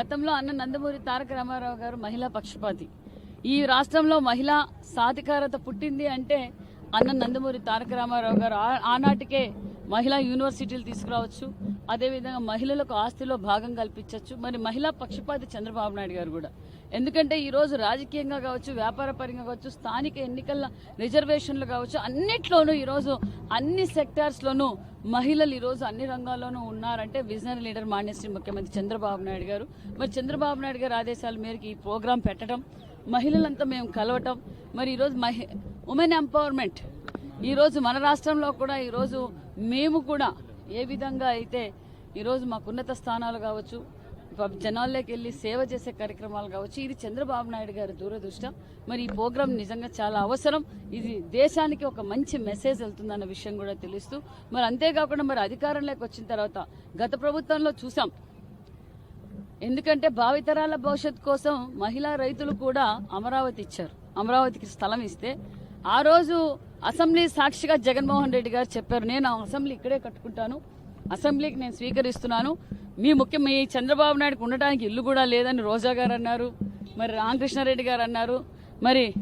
గతంలో అన్న నందమూరి తారక రామారావు గారు మహిళా పక్షపాతి. ఈ రాష్ట్రంలో మహిళా సాధికారత పుట్టింది అంటే అన్న నందమూరి తారక రామారావు గారు ఆ- ఆనాటికే మహిళా యూనివర్సిటీలు తీసుకురావచ్చు. అదేవిధంగా మహిళలకు ఆస్తిలో భాగం కల్పించవచ్చు. మరి మహిళా పక్షపాతి చంద్రబాబు నాయుడు గారు కూడా. ఎందుకంటే ఈరోజు రాజకీయంగా కావచ్చు వ్యాపార పరంగా కావచ్చు స్థానిక ఎన్నికల రిజర్వేషన్లు కావచ్చు అన్నిట్లోనూ ఈరోజు అన్ని సెక్టార్స్లోనూ మహిళలు ఈరోజు అన్ని రంగాల్లోనూ ఉన్నారంటే విజనరీ లీడర్ మాన్యశ్రీ ముఖ్యమంత్రి చంద్రబాబు నాయుడు గారు. మరి చంద్రబాబు నాయుడు గారి ఆదేశాల మేరకు ఈ ప్రోగ్రాం పెట్టడం మహిళలంతా మేము కలవటం మరి ఈరోజు మహి ఉమెన్ ఎంపవర్మెంట్. ఈరోజు మన రాష్ట్రంలో కూడా ఈరోజు మేము కూడా ఏ విధంగా అయితే ఈరోజు మాకు ఉన్నత స్థానాలు కావచ్చు జనాల్లోకి వెళ్ళి సేవ చేసే కార్యక్రమాలు కావచ్చు ఇది చంద్రబాబు నాయుడు గారి దూరదృష్టం. మరి ఈ ప్రోగ్రాం నిజంగా చాలా అవసరం. ఇది దేశానికి ఒక మంచి మెసేజ్ వెళ్తుందన్న విషయం కూడా తెలుస్తూ మరి అంతేకాకుండా మరి అధికారంలోకి వచ్చిన తర్వాత గత ప్రభుత్వంలో చూసాం. ఎందుకంటే భావితరాల భవిష్యత్ కోసం మహిళా రైతులు కూడా అమరావతి ఇచ్చారు. అమరావతికి స్థలం ఇస్తే ఆ రోజు అసెంబ్లీ సాక్షిగా జగన్మోహన్ రెడ్డి గారు చెప్పారు నేను ఆ అసెంబ్లీ ఇక్కడే కట్టుకుంటాను. అసెంబ్లీకి నేను స్వీకరిస్తున్నాను. మీ ముఖ్యం మీ చంద్రబాబు నాయుడుకి ఉండటానికి ఇల్లు కూడా లేదని రోజా గారు అన్నారు మరి రామకృష్ణారెడ్డి గారు అన్నారు. మరి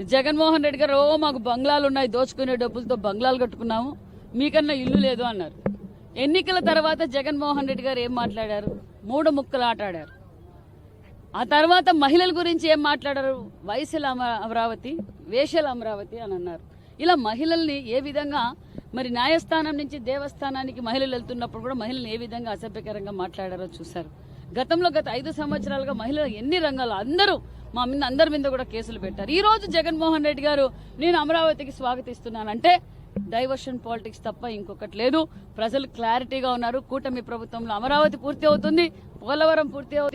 జగన్మోహన్ రెడ్డి గారు ఓ మాకు బంగ్లాలు ఉన్నాయి దోచుకునే డబ్బులతో బంగ్లాలు కట్టుకున్నాము మీకన్నా ఇల్లు లేదు అన్నారు. ఎన్నికల తర్వాత జగన్మోహన్ రెడ్డి గారు ఏం మాట్లాడారు? మూడు ముక్కలు ఆటాడారు ఆ తర్వాత మహిళల గురించి ఏం మాట్లాడారు? వయసుల అమ- అమరావతి వేషల అమరావతి అని అన్నారు. ఇలా మహిళల్ని ఏ విధంగా మరి న్యాయస్థానం నుంచి దేవస్థానానికి మహిళలు వెళ్తున్నప్పుడు కూడా మహిళలు ఏ విధంగా అసభ్యకరంగా మాట్లాడారో చూశారు. గతంలో గత ఐదు సంవత్సరాలుగా మహిళలు ఎన్ని రంగాలు అందరూ మా మీద అందరి మీద కూడా కేసులు పెట్టారు. ఈ రోజు జగన్మోహన్ రెడ్డి గారు నేను అమరావతికి స్వాగతిస్తున్నానంటే డైవర్షన్ పాలిటిక్స్ తప్ప ఇంకొకటి లేదు. ప్రజలు క్లారిటీగా ఉన్నారు. కూటమి ప్రభుత్వంలో అమరావతి పూర్తి అవుతుంది. పోలవరం పూర్తి అవుతుంది.